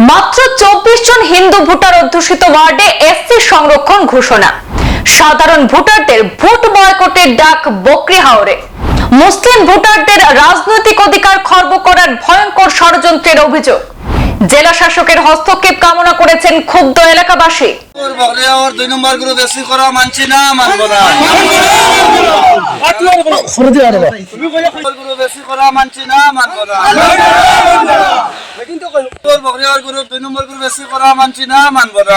মাত্র চব্বিশ জন হিন্দু ভোটার অধ্যুষিত ওয়ার্ডে এসসি সংরক্ষণ ঘোষণা। সাধারণ ভোটারদের ভোট বয়কটের ডাক বকরি হাওরে। মুসলিম ভোটারদের রাজনৈতিক অধিকার খর্ব করার ভয়ঙ্কর ষড়যন্ত্রের অভিযোগ। জেলা শাসকের হস্তক্ষেপ কামনা করেছেন ক্ষুব্ধ এলাকাবাসী। ওর বকরি আর দুই নম্বর গ্রুপ না দুই নম্বর গ্রুপ বেশি করা মানছি না মানব না।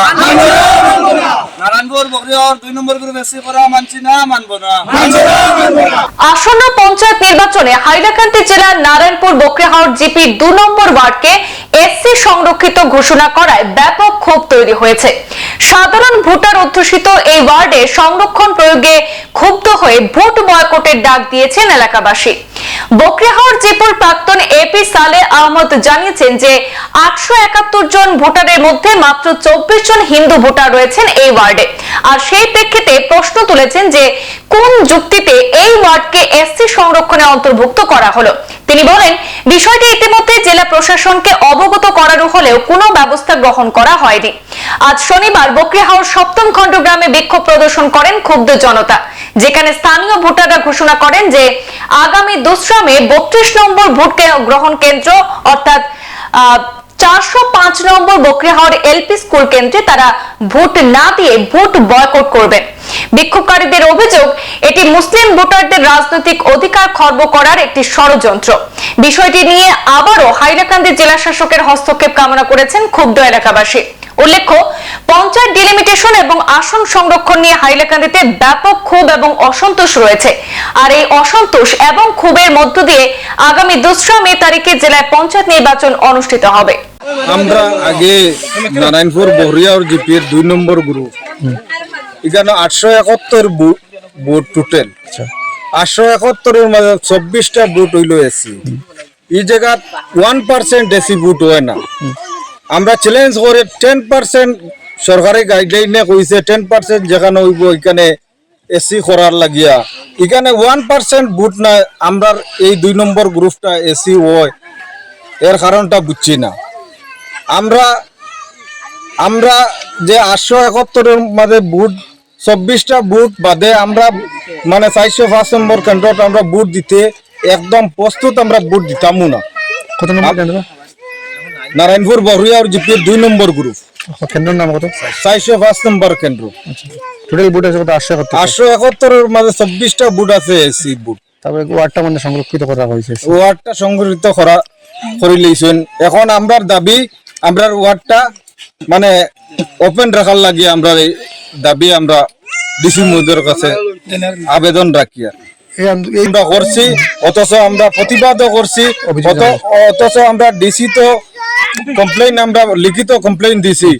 নারায়ণপুর বকরি আর দুই নম্বর গ্রুপ বেশি করা মানছি না মানব না। আসন্ন পঞ্চায়েত নির্বাচনে হাইলাকান্দি জেলার নারায়ণপুর বকরিহাওড় জিপির দু নম্বর ওয়ার্ডকে এসসি সংরক্ষিত ঘোষণা করায় ব্যাপক ক্ষোভ তৈরি হয়েছে। সাধারণ ভোটার অধ্যুষিত এই ওয়ার্ডে সংরক্ষণ প্রয়োগে ক্ষুব্ধ হয়ে ভোট বয়কটের ডাক দিয়েছেন এলাকাবাসী। বকরিহাওড় জিপুর প্রাক্তন এপি সালে আহমদ জানিয়েছেন যে, আটশো একাত্তর জন ভোটারের মধ্যে মাত্র চব্বিশ জন হিন্দু ভোটার রয়েছেন এই ওয়ার্ডে। আর সেই প্রেক্ষিতে প্রশ্ন তুলেছেন যে, কোন যুক্তিতে এই ওয়ার্ডকে এসসি সংরক্ষণে অন্তর্ভুক্ত করা হলো? তিনি বলেন, বিষয়টি ইতিমধ্যে জেলা প্রশাসনকে অবগত করানো হলেও কোনো ব্যবস্থা গ্রহণ করা হয়নি। আজ শনিবার বকরিহাওর সপ্তম খণ্ড গ্রামে বিক্ষোভ প্রদর্শন করেন ক্ষুব্ধ জনতা, যেখানে স্থানীয় ভোটাররা ঘোষণা করেন যে, আগামী দোসরা মে বত্রিশ নম্বর ভোট গ্রহণ কেন্দ্র, অর্থাৎ চারশো পাঁচ নম্বর এলপি স্কুল কেন্দ্রে তারা ভোট না দিয়ে ভোট বিক্ষোভকারীদের অভিযোগ, এটি মুসলিম ভোটারদের রাজনৈতিক অধিকার খর্ব করার একটি ষড়যন্ত্র। বিষয়টি নিয়ে আবারও হাইলাকান্দি জেলা শাসকের হস্তক্ষেপ কামনা করেছেন ক্ষুব্ধ এলাকাবাসী। উল্লেখ্য, পঞ্চায়েত ডিলিমিটেশন এবং আসন সংরক্ষণ নিয়ে হাইলাকান্দিতে ব্যাপক ক্ষোভ এবং অসন্তোষ রয়েছে। আর এই অসন্তোষ এবং ক্ষোভের মধ্য দিয়ে আগামী দোসরা মে তারিখে জেলায় পঞ্চায়েত নির্বাচন অনুষ্ঠিত হবে। আমরা আগে নারায়ণপুর বহরিয়ার জিপির দুই নম্বর গ্রুপ এখানে আটশো একাত্তর বুট টোটাল। আটশো একাত্তরের মাঝে চব্বিশটা বুট হইল এসি। এই জায়গা ওয়ান পার্সেন্ট এসি বুট হয় না। আমরা চ্যালেঞ্জ করে টেন পার্সেন্ট সরকারি গাইডলাইনে কইছে টেন পার্সেন্ট যেখানে হইব এখানে এসি করার লাগিয়া। এখানে ওয়ান পার্সেন্ট বুট না আমরা এই দুই নম্বর গ্রুপটা এসি হয়। এর কারণটা বুঝছি না। আমরা আমরা যে আটশো একাত্তরের মাঝে বুট চব্বিশটা বুট বাদে আমরা মানে চারশো পাঁচ নম্বর কেন্দ্রত আমরা বুট দিতে একদম প্রস্তুত আমরা বুট দিতামও না। কত নম্বর কেন্দ্র? নারায়ণপুর জিপির দুই নম্বর গ্রুপ। কেন্দ্রের নাম কত? চারশো পাঁচ নম্বর কেন্দ্র। টোটাল বুট আছে কত? আটশো একাত্তর। আটশো একাত্তরের মাঝে চব্বিশটা বুট আছে এসি বুট তারপরে ওয়ার্ডটা মানে সংরক্ষিত করা হয়েছে ওয়ার্ডটা সংগঠিত করা করে লইছেন এখন আমরা দাবি আমরার ওয়ার্ডটা মানে ওপেন রাখার লাগে আমরা এই দাবি আমরা ডিসি মহোদয়ের কাছে। আবেদন রাখি আমরা করছি অথচ আমরা প্রতিবাদও করছি অথচ আমরা ডিসি তো কমপ্লেইন আমরা লিখিত কমপ্লেইন দিছি।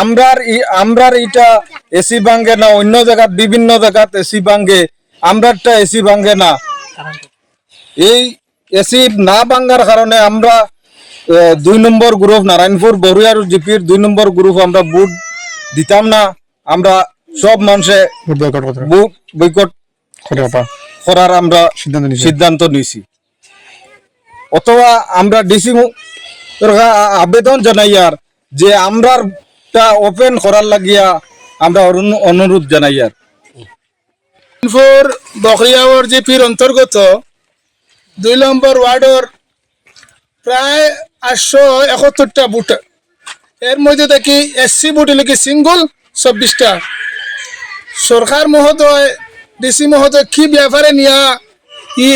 আমরার আমরার এটা এসি ভাঙ্গে না অন্য জায়গাত বিভিন্ন জায়গাত এসি ভাঙ্গে আমরারটা এসি ভাঙ্গে না। এই এসি না ভাঙ্গার কারণে আমরা দুই নম্বর গ্রুপ নারায়ণপুর বড়ুয়ার জিপির দুই নম্বর গ্রুপ আমরা বুট দিতাম না। আমরা সব মানুষে বুট বৈকট করার আমরা সিদ্ধান্ত নিয়েছে। সিদ্ধান্ত নিছি অথবা আমরা ডিসি আবেদন জানাই আর যে আমরাটা ওপেন করার লাগিয়া আমরা অনুরোধ জানাই আর। ফোর জিপির অন্তর্গত দুই নম্বর ওয়ার্ডর প্রায় আটশো একাত্তরটা বুট। এর মধ্যে দেখি এসসি বুট নাকি সিঙ্গল, চব্বিশটা। সরকার মহোদয়, ডিসি মহোদয় কি ব্যাপারে নিয়া ই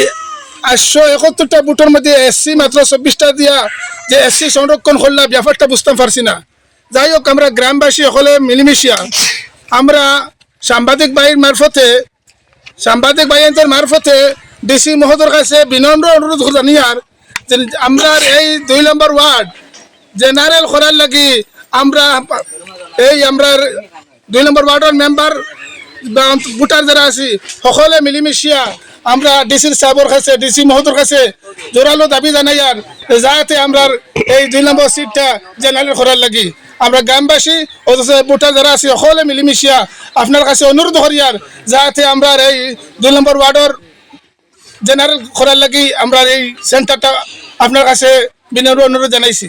আটশো একাত্তরটা বুটের মধ্যে এসসি মাত্র চব্বিশটা দিয়া যে এসসি সংরক্ষণ করলা, ব্যাপারটা বুঝতে পারছি না। যাই হোক আমরা গ্রামবাসী সকলে মিলিমিশিয়া। আমরা সাংবাদিক বাহির মারফতে, সাংবাদিক ভাইয়ের মারফতে ডিসি মহোদয়ের কাছে বিনম্র অনুরোধ জানিয়ার আমরা এই দুই নম্বর ওয়ার্ড জেনারেল করার লাগি আমরা এই আমরা দুই নম্বর ওয়ার্ডের মেম্বার ভোটার যারা আছি, সকলে মিলিমিশিয়া আমরা ডিসির সাহেবের কাছে, ডিসি মহোদয়ের কাছে জোরালো দাবি জানাইয়ার যাতে আমরা এই দুই নম্বর সিটটা জেনারেল করার লাগি। আমরা গ্রামবাসী, অথচ ভোটার যারা আছি, সকলে মিলিমিশিয়া আপনার কাছে অনুরোধ করিয়ার যাতে আমরা এই দুই নম্বর ওয়ার্ডের জেনারেল করার লাগি আমরা এই সেন্টারটা আপনার কাছে বিনম্র অনুরোধ জানাইছি।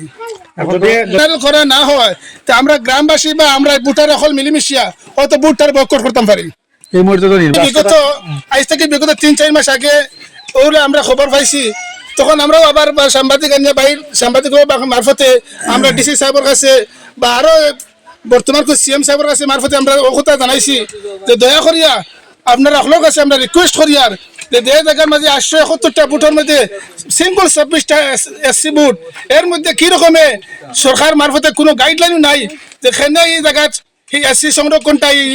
করা না হয় তা আমরা গ্রামবাসী বা আমরা বুটার সকল মিলিমিশিয়া হয়তো বুটটার বয়কট করতাম পারি। এই মুহূর্তে তো বিগত আজ থেকে বিগত তিন চার মাস আগে ওগুলো আমরা খবর পাইছি তখন আমরাও আবার সাংবাদিক আনিয়া বাইর সাংবাদিক মারফতে আমরা ডিসি সাহেবের কাছে বা আরও বর্তমান সিএম সাহেবের কাছে মারফতে আমরা ও কথা জানাইছি যে দয়া করিয়া আপনারা সকলের কাছে আমরা রিকোয়েস্ট করিয়ার যে দেহ জায়গার মাঝে আটশো একাত্তরটা বুথের মধ্যে সিম্পল চব্বিশটা এসসি বুথ এর মধ্যে কি সরকার মারফতে কোনো গাইডলাইন নাই যে সেনে এই জায়গাত এসসি সংরক্ষণটা এই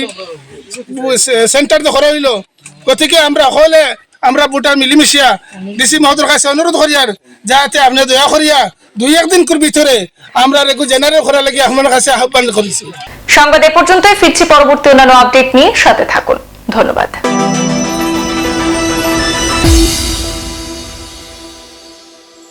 করা হইল? গতিকে আমরা হলে আমরা বুটার মিলিমিশিয়া ডিসি মহোদয়ের কাছে অনুরোধ করিয়ার যাতে আপনি দয়া করিয়া দুই একদিন ভিতরে আমরা রেগু জেনারেল করার লাগে আপনার কাছে আহ্বান করেছি। সংবাদ এ পর্যন্তই, ফিরছি পরবর্তী অন্যান্য আপডেট নিয়ে, সাথে থাকুন। ধন্যবাদ।